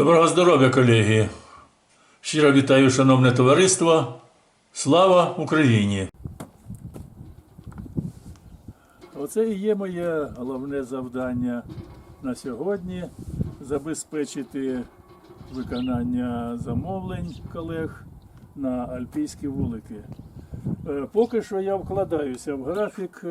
Доброго здоров'я, колеги! Щиро вітаю, шановне товариство. Слава Україні! Оце і є моє головне завдання на сьогодні забезпечити виконання замовлень колег на альпійські вулики. Е, Поки що я вкладаюся в графік.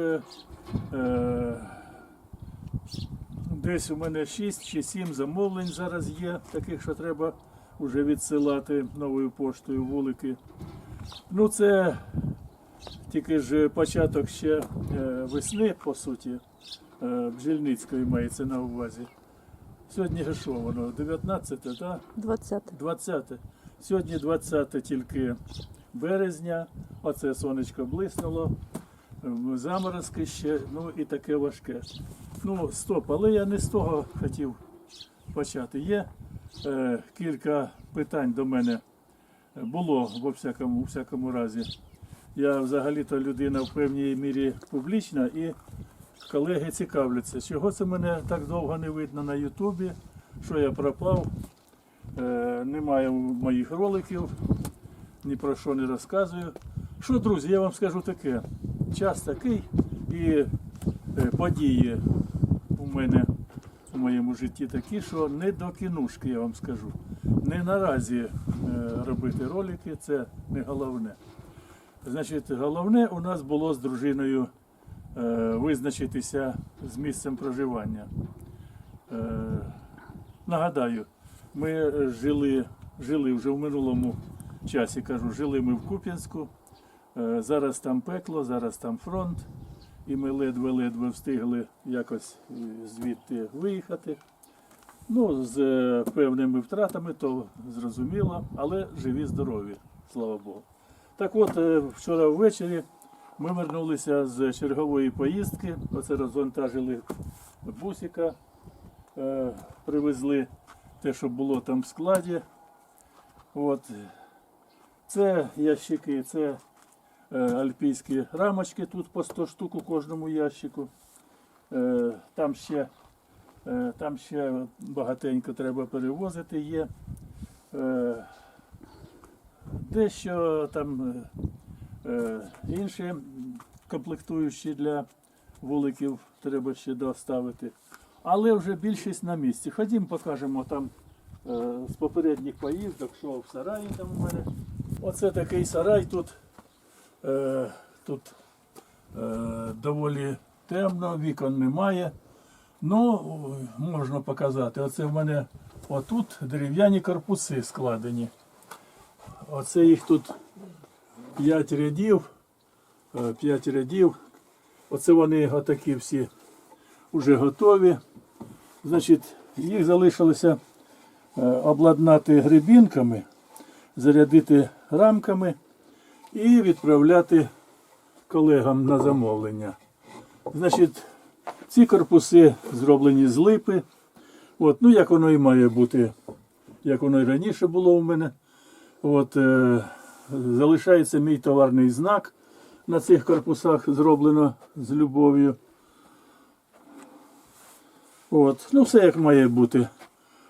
Десь у мене 6 чи 7 замовлень зараз є, таких, що треба вже відсилати новою поштою вулики. Ну, це тільки ж початок ще е, весни, по суті, е, бджільницької мається на увазі. Сьогодні що воно? 19, так? 20. 20. Сьогодні 20 тільки березня, оце сонечко блиснуло, заморозки ще, ну і таке важке. Ну, стоп, але я не з того хотів почати. Є е, кілька питань до мене було во всякому, у всякому разі. Я взагалі-то людина в певній мірі публічна і колеги цікавляться, чого це мене так довго не видно на Ютубі, що я пропав. Е, немає моїх роликів, ні про що не розказую. Що, друзі, я вам скажу таке. Час такий і е, події мене у моєму житті такі, що не до кінушки, я вам скажу. Не наразі е, робити ролики, це не головне. Значить, головне у нас було з дружиною е, визначитися з місцем проживання. Е, нагадаю, ми жили, жили вже в минулому часі, кажу, жили ми в Куп'янську. Зараз там пекло, зараз там фронт, і ми ледве-ледве встигли якось е, звідти виїхати. Ну, з е, певними втратами, то зрозуміло, але живі, здорові, слава Богу. Так от, е, вчора ввечері ми вернулися з чергової поїздки. Оце розвантажили бусика, привезли те, що було там в складі. От. Це ящики, це альпійські рамочки, тут по 100 штук у кожному ящику. Е, там ще Е, Там ще багатенько треба перевозити є. Е, Дещо там е, е, інші комплектуючі для вуликів треба ще доставити. Але вже більшість на місці. Ходім, покажемо там е, з попередніх поїздок, що в сараї там у мене. Оце такий сарай тут. Е, Тут е, доволі темно, вікон немає. Ну, можна показати. Оце в мене отут дерев'яні корпуси складені. Оце їх тут 5 рядів. 5 рядів. Оце вони отакі всі вже готові. Значить, їх залишилося е, обладнати грибінками, зарядити рамками і відправляти колегам на замовлення. Значить, ці корпуси зроблені з липи. От, ну, як воно і має бути, як воно і раніше було у мене. От, е, залишається мій товарний знак на цих корпусах, зроблено з любов'ю. От, ну, все як має бути.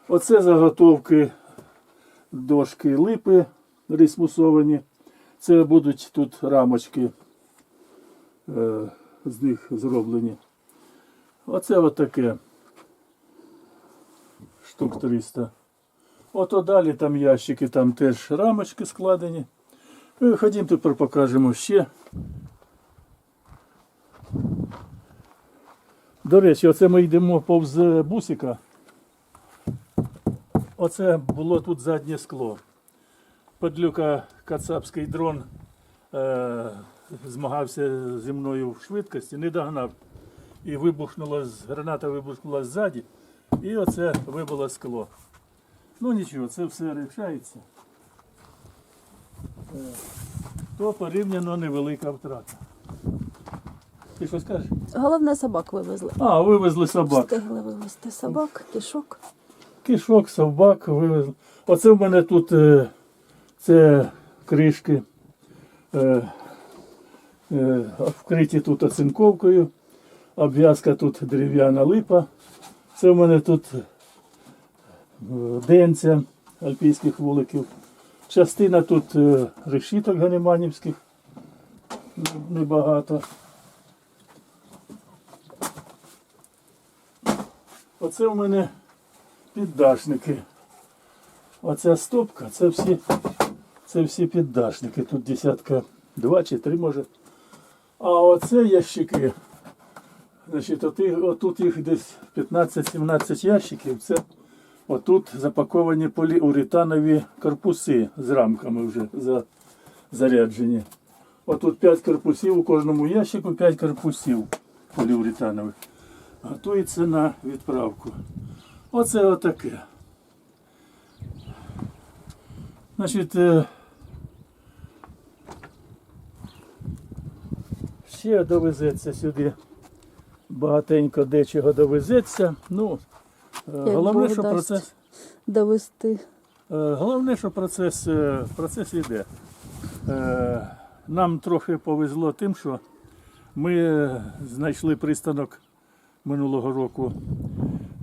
Оце заготовки дошки липи рисмусовані. Це будуть тут рамочки е, з них зроблені. Оце от таке. Штук 300. Ото далі там ящики, там теж рамочки складені. Е, Ходім тепер покажемо ще. До речі, оце ми йдемо повз бусика. Оце було тут заднє скло. Подлюка кацапський дрон е, змагався зі мною в швидкості, не догнав. І вибухнула, граната вибухнула ззаді, і оце вибило скло. Ну нічого, це все рішається. Е, То порівняно невелика втрата. Ти що скажеш? Головне собак вивезли. А, вивезли собак. Встигли вивезти собак, кішок. Кишок, собак вивезли. Оце в мене тут е, це кришки е, е, вкриті тут оцинковкою, обв'язка тут дерев'яна липа. Це в мене тут денця альпійських вуликів. Частина тут е, решіток ганеманівських, небагато. Оце в мене піддашники. Оця стопка, це всі, це всі піддашники. Тут десятка два чи три може. А оце ящики. Значить, отут їх десь 15-17 ящиків. Це отут запаковані поліуретанові корпуси з рамками вже за, заряджені. Отут 5 корпусів, у кожному ящику 5 корпусів поліуретанових. Готується на відправку. Оце отаке. Значить, ще довезеться сюди. Багатенько дечого довезеться. Ну, е, головне, Бог що процес. Довести. Е, Головне, що процес, е, процес йде. Е, Нам трохи повезло тим, що ми знайшли пристанок минулого року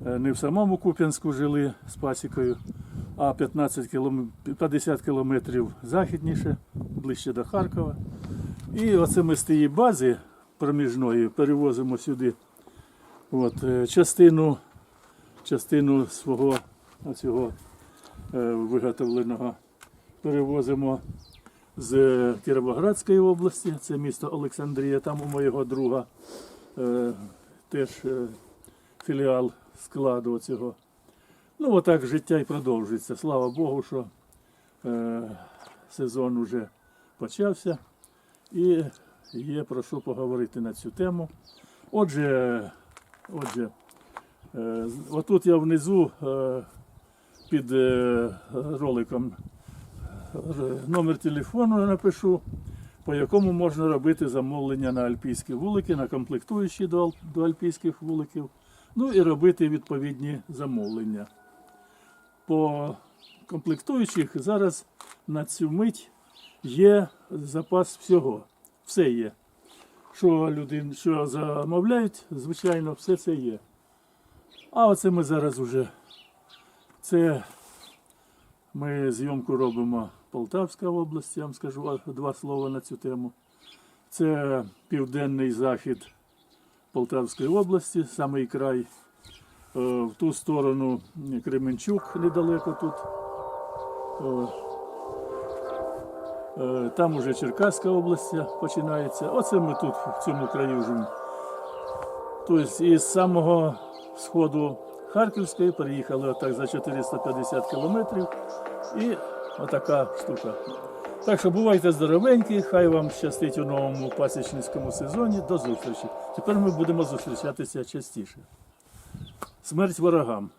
е, не в самому Куп'янську жили з пасікою, а 15 кілом... 50 кілометрів західніше, ближче до Харкова. І оце ми з тієї бази проміжної перевозимо сюди от, е, частину, частину свого оцього е, виготовленого перевозимо з Кіровоградської області, це місто Олександрія, там у моєго друга е, теж е, філіал складу цього. Ну, отак життя і продовжується. Слава Богу, що е, сезон вже почався і є про що поговорити на цю тему. Отже, отже е, отут я внизу е, під е, роликом номер телефону напишу, по якому можна робити замовлення на альпійські вулики, на комплектуючі до, до альпійських вуликів, ну і робити відповідні замовлення. По комплектуючих зараз на цю мить є запас всього. Все є. Що люди що замовляють, звичайно, все це є. А оце ми зараз уже. Це ми зйомку робимо Полтавська область, я вам скажу два слова на цю тему. Це південний захід Полтавської області, самий край. Е, В ту сторону Кременчук недалеко тут. Е, Там уже Черкаська область починається. Оце ми тут в цьому краю живемо. Тобто із самого сходу Харківської переїхали отак за 450 кілометрів. І отака штука. Так що бувайте здоровенькі, хай вам щастить у новому пасічницькому сезоні. До зустрічі. Тепер ми будемо зустрічатися частіше. Смерть ворогам.